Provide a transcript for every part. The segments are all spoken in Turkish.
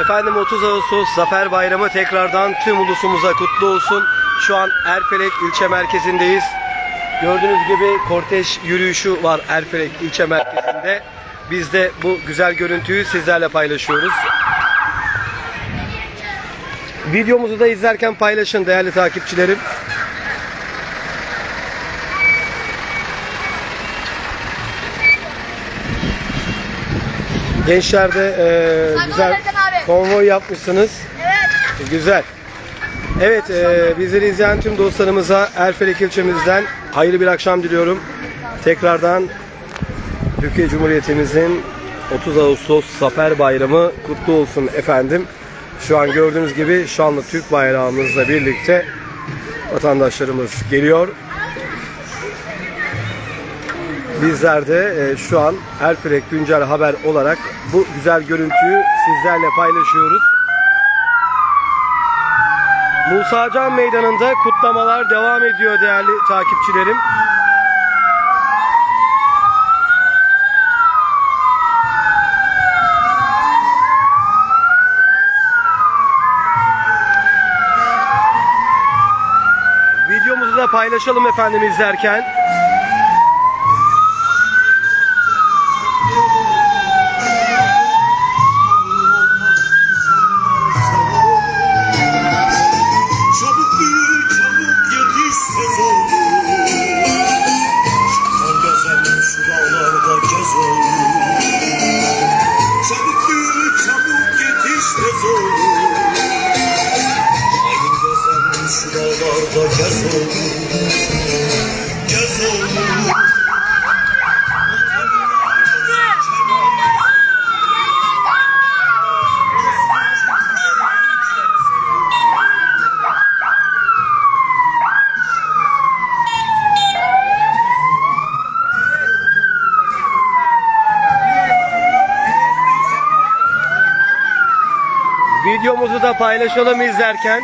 Efendim 30 Ağustos Zafer Bayramı tekrardan tüm ulusumuza kutlu olsun. Şu an Erfelek ilçe merkezindeyiz. Gördüğünüz gibi kortej yürüyüşü var Erfelek ilçe merkezinde. Biz de bu güzel görüntüyü sizlerle paylaşıyoruz. Videomuzu da izlerken paylaşın değerli takipçilerim. Gençler de e, güzel. Konvoy yapmışsınız. Evet. Güzel. Evet, e, bizleri izleyen tüm dostlarımıza Erfelek ilçemizden hayırlı bir akşam diliyorum. Tekrardan Türkiye Cumhuriyetimizin 30 Ağustos Zafer Bayramı kutlu olsun efendim. Şu an gördüğünüz gibi şanlı Türk bayrağımızla birlikte vatandaşlarımız geliyor. Bizler de e, şu an Erfelek Güncel Haber olarak bu güzel görüntüyü sizlerle paylaşıyoruz. Musa Can Meydanı'nda kutlamalar devam ediyor değerli takipçilerim. Videomuzu da paylaşalım efendim izlerken. Videomuzu da paylaşalım izlerken.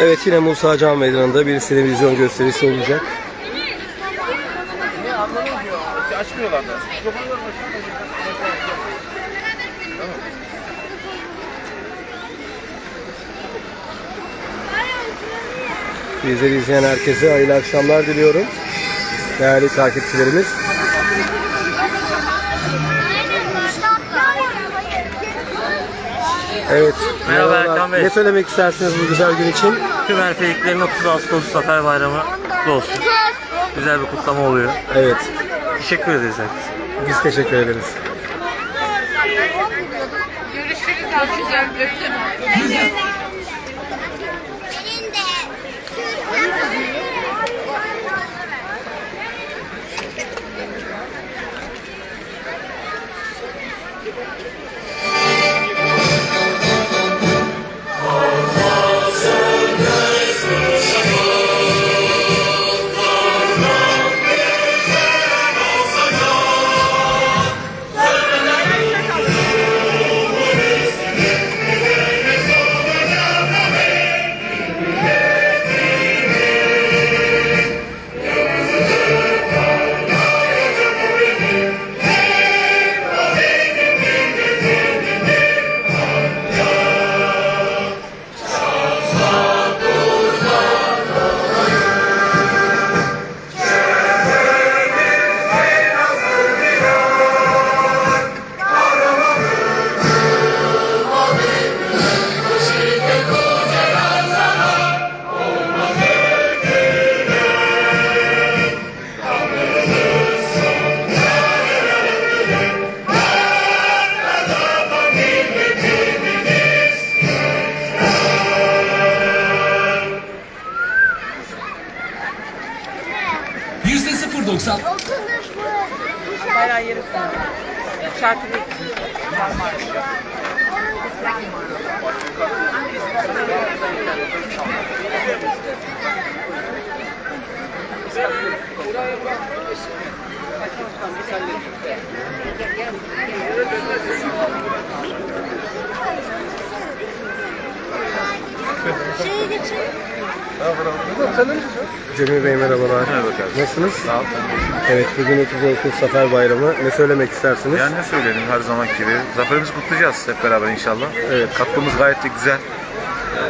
Evet yine Musa Can Meydanı'nda bir televizyon gösterisi olacak. Bizleri izleyen herkese hayırlı akşamlar diliyorum. Değerli takipçilerimiz. Evet. Merhaba merhabalar. Erkan Bey. Ne söylemek istersiniz bu güzel gün için? Tüm Erfeliklerin 30 Ağustos Zafer Bayramı kutlu olsun. Güzel bir kutlama oluyor. Evet. Teşekkür ederiz herkese. Biz teşekkür ederiz. Görüşürüz 0.90. Okunur bu. Bayağı yeri Şarkını parmağı. Şeye geçelim. Cemil Bey merhabalar. Merhaba kardeşim. Nasılsınız? Sağ ol. Evet bugün 30 Ağustos Zafer Bayramı. Ne söylemek istersiniz? Yani ne söyleyelim her zaman gibi. Zaferimizi kutlayacağız hep beraber inşallah. Evet. Katkımız gayet de güzel. Ee,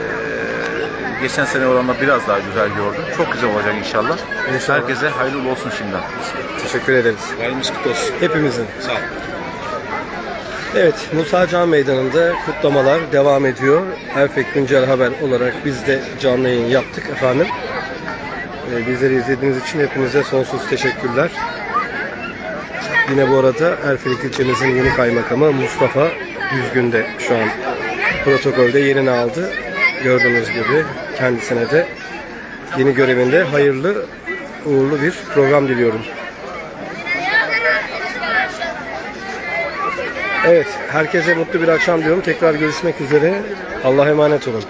geçen sene oranla biraz daha güzel gördüm. Çok güzel olacak inşallah. İnşallah. Herkese hayırlı olsun şimdiden. Teşekkür ederiz. Bayramımız kutlu olsun. Hepimizin. Sağ ol. Evet, Musa Can Meydanı'nda kutlamalar devam ediyor. Erfek Güncel Haber olarak biz de canlı yayın yaptık efendim. Ee, bizleri izlediğiniz için hepinize sonsuz teşekkürler. Yine bu arada Erfelik ilçemizin yeni kaymakamı Mustafa Düzgün de şu an protokolde yerini aldı. Gördüğünüz gibi kendisine de yeni görevinde hayırlı uğurlu bir program diliyorum. Evet, herkese mutlu bir akşam diyorum. Tekrar görüşmek üzere. Allah'a emanet olun.